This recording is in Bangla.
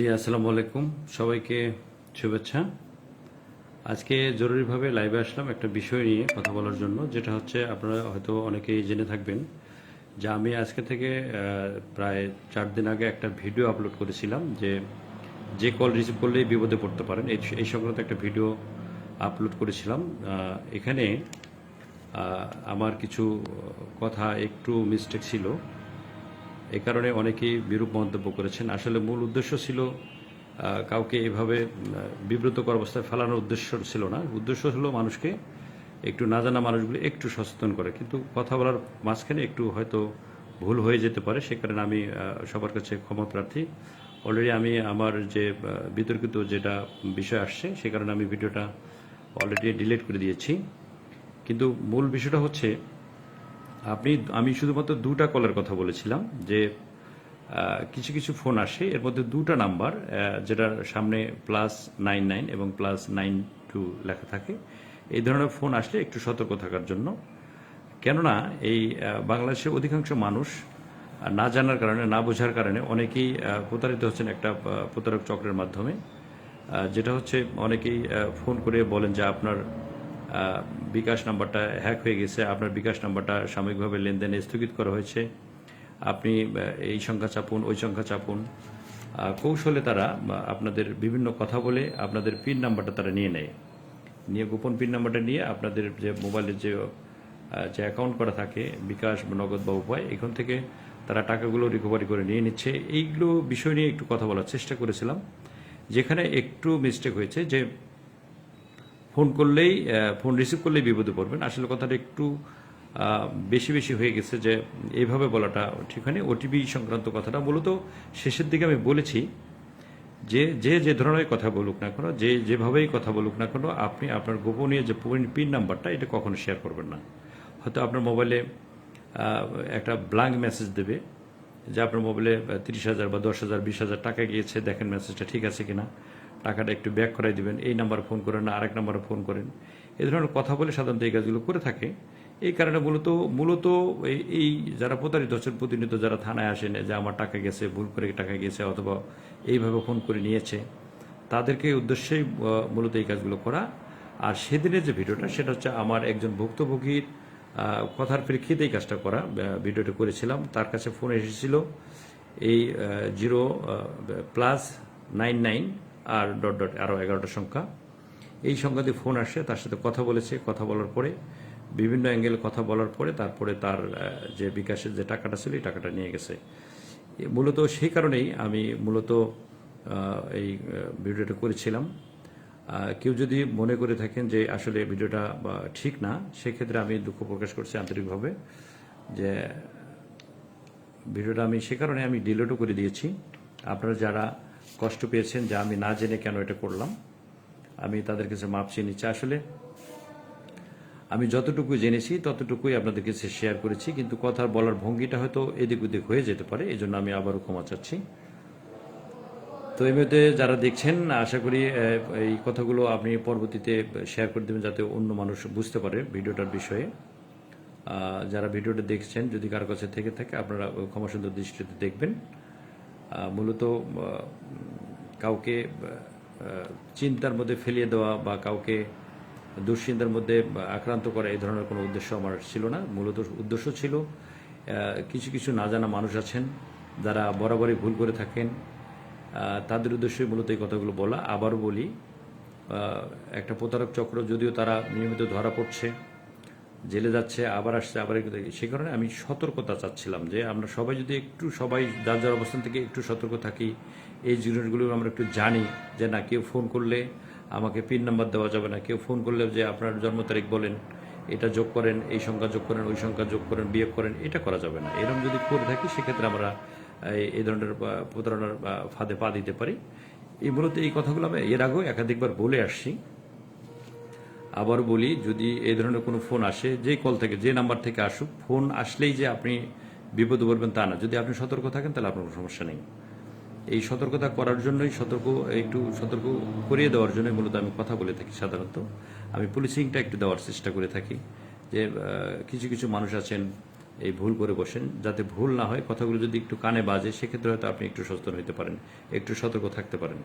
জি, আসসালামু আলাইকুম। সবাইকে শুভেচ্ছা। আজকে জরুরিভাবে লাইভে আসলাম একটা বিষয় নিয়ে কথা বলার জন্য, যেটা হচ্ছে আপনারা হয়তো অনেকেই জেনে থাকবেন যে আমি আজকে থেকে প্রায় চার দিন আগে একটা ভিডিও আপলোড করেছিলাম যে যে কল রিসিভ করলেই বিপদে পড়তে পারেন, এই সংক্রান্ত একটা ভিডিও আপলোড করেছিলাম। এখানে আমার কিছু কথা একটু মিস্টেক ছিল। এই কারণে অনেকেই বিরূপ মন্তব্য করেছেন। আসলে মূল উদ্দেশ্য ছিল কাউকে এভাবে বিব্রতকর অবস্থায় ফেলানোর উদ্দেশ্য ছিল না। উদ্দেশ্য হলো মানুষকে একটু না জানা মানুষগুলো একটু সচেতন করে। কিন্তু কথা বলার মাঝখানে একটু হয়তো ভুল হয়ে যেতে পারে, সে কারণে আমি সবার কাছে ক্ষমা প্রার্থী। অলরেডি আমি আমার যে বিতর্কিত যেটা বিষয় আসছে, সে কারণে আমি ভিডিওটা অলরেডি ডিলিট করে দিয়েছি। কিন্তু মূল বিষয়টা হচ্ছে আপনি, আমি শুধুমাত্র দুটা কলের কথা বলেছিলাম যে কিছু কিছু ফোন আসে, এর মধ্যে দুটা নাম্বার যেটার সামনে প্লাস নাইন নাইন এবং প্লাস নাইন টু লেখা থাকে। এই ধরনের ফোন আসলে একটু সতর্ক থাকার জন্য। কেননা এই বাংলাদেশের অধিকাংশ মানুষ না জানার কারণে, না বোঝার কারণে অনেকেই প্রতারিত হচ্ছেন একটা প্রতারক চক্রের মাধ্যমে। যেটা হচ্ছে, অনেকেই ফোন করে বলেন যে, আপনার বিকাশ নাম্বারটা হ্যাক হয়ে গেছে। আপনার বিকাশ নাম্বারটা সাময়িকভাবে লেনদেন স্থগিত করা হয়েছে। আপনি এই সংখ্যা চাপুন, ওই সংখ্যা চাপুন। কৌশলে তারা আপনাদের বিভিন্ন কথা বলে আপনাদের পিন নাম্বারটা তারা নিয়ে নেয়। নিয়ে গোপন পিন নাম্বারটা নিয়ে আপনাদের যে মোবাইলের যে যে অ্যাকাউন্ট করা থাকে, বিকাশ নগদ বা উপায়, এখান থেকে তারা টাকাগুলো রিকভারি করে নিয়ে নিচ্ছে। এইগুলো বিষয় নিয়ে একটু কথা বলার চেষ্টা করেছিলাম, যেখানে একটু মিস্টেক হয়েছে যে ফোন করলেই ফোন রিসিভ করলেই বিপদে পড়বেন। আসলে কথাটা একটু বেশি বেশি হয়ে গেছে যে এইভাবে বলাটা ঠিক হয়নি। ওটিপি সংক্রান্ত কথাটা মূলত শেষের দিকে আমি বলেছি যে যে যে ধরনের কথা বলুক না কেন, যে, যেভাবেই কথা বলুক না কেন, আপনি আপনার গোপনীয় যে পিন নাম্বারটা, এটা কখনো শেয়ার করবেন না। হয়তো আপনার মোবাইলে একটা ব্ল্যাঙ্ক মেসেজ দেবে, যে আপনার মোবাইলে তিরিশ হাজার বা দশ হাজার, বিশ হাজার টাকা গিয়েছে, দেখেন মেসেজটা ঠিক আছে কিনা। টাকাটা একটু ব্যাক করাই দিবেন, এই নাম্বারে ফোন করেন না, আরেক নাম্বারে ফোন করেন। এই ধরনের কথা বলে সাধারণত এই কাজগুলো করে থাকে। এই কারণে মূলত মূলত এই- এই যারা প্রতারিত হচ্ছেন, প্রতিনিয়ত যারা থানায় আসেন, যে আমার টাকা গেছে, ভুল করে টাকা গেছে, অথবা এইভাবে ফোন করে নিয়েছে, তাদেরকে উদ্দেশ্যেই মূলত এই কাজগুলো করা। আর সেদিনের যে ভিডিওটা, সেটা হচ্ছে আমার একজন ভুক্তভোগীর কথার প্রেক্ষিতে এই কাজটা করা ভিডিওটা করেছিলাম। তার কাছে ফোন এসেছিল, এই জিরো প্লাস নাইন নাইন আর ডট ডট আরও এগারোটা সংখ্যা। এই সংখ্যা দিয়ে ফোন আসে, তার সাথে কথা বলেছে। কথা বলার পরে, বিভিন্ন অ্যাঙ্গেল কথা বলার পরে তারপরে তার যে বিকাশের যে টাকাটা ছিল, এই টাকাটা নিয়ে গেছে। মূলত সেই কারণেই আমি মূলত এই ভিডিওটা করেছিলাম। কেউ যদি মনে করে থাকেন যে আসলে ভিডিওটা ঠিক না, সেক্ষেত্রে আমি দুঃখ প্রকাশ করছি আন্তরিকভাবে যে ভিডিওটা আমি সে কারণে আমি ডিলিটও করে দিয়েছি। আপনারা যারা কষ্ট পেয়েছেন যে আমি না জেনে কেন এটা করলাম। আমি তাদের কাছে মাপ চেয়ে নিচ্ছি। আসলে আমি যতটুকু জেনেছি, ততটুকুই আপনাদের কাছে শেয়ার করেছি, কিন্তু কথা বলার ভঙ্গিটা হয়তো এদিক ওদিক হয়ে যেতে পারে এই জন্য আমি আবারও ক্ষমা চাচ্ছি। তো এই মুহূর্তে যারা দেখছেন, আশা করি এই কথাগুলো আপনি পরবর্তীতে শেয়ার করে দেবেন যাতে অন্য মানুষ বুঝতে পারে ভিডিওটার বিষয়ে। যারা ভিডিওটা দেখছেন, যদি কারও কাছে থেকে থাকে, আপনারা ক্ষমা সুন্দর দৃষ্টিতে দেখবেন। মূলত কাউকে চিন্তার মধ্যে ফেলিয়ে দেওয়া বা কাউকে দুশ্চিন্তার মধ্যে আক্রান্ত করা, এই ধরনের কোনো উদ্দেশ্য আমার ছিল না। মূলত উদ্দেশ্য ছিল কিছু কিছু না জানা মানুষ আছেন যারা বরাবরই ভুল করে থাকেন। তাদের উদ্দেশ্যে মূলত এই কথাগুলো বলা। আবারও বলি একটা প্রতারক চক্র যদিও তারা নিয়মিত ধরা পড়ছে, জেলে যাচ্ছে, আবার আসছে, আবার সে কারণে আমি সতর্কতা চাচ্ছিলাম যে আমরা সবাই যদি একটু, সবাই যার যার অবস্থান থেকে একটু সতর্ক থাকি এই জিনিসগুলো আমরা একটু জানি যে না, কেউ ফোন করলে আমাকে পিন নাম্বার দেওয়া যাবে না। কেউ ফোন করলে যে আপনার জন্ম তারিখ বলেন, এটা যোগ করেন, এই সংখ্যা যোগ করেন, ওই সংখ্যা যোগ করেন, বিয়োগ করেন, এটা করা যাবে না। এরকম যদি করে থাকি, সেক্ষেত্রে আমরা এই- ধরনের প্রতারণার ফাঁদে পা দিতে পারি। এই মূলত এই কথাগুলো আমি এর আগেও একাধিকবার বলে আসছি। আবার বলি, যদি এই ধরনের কোনো ফোন আসে, যে কল থেকে, যে নাম্বার থেকে আসুক ফোন আসলেই যে আপনি বিপদে পড়বেন তা না। যদি আপনি সতর্ক থাকেন, তাহলে আপনার কোনো সমস্যা নেই। এই সতর্কতা করার জন্যই সতর্ক, একটু সতর্ক করিয়ে দেওয়ার জন্য মূলত আমি কথা বলে থাকি সাধারণত। আমি পুলিশিংটা একটু দেওয়ার চেষ্টা করে থাকি যে কিছু কিছু মানুষ আছেন, এই ভুল করে বসেন। যাতে ভুল না হয়, কথাগুলো যদি একটু কানে বাজে, সেক্ষেত্রে হয়তো আপনি একটু সচেতন হতে পারেন, একটু সতর্ক থাকতে পারেন।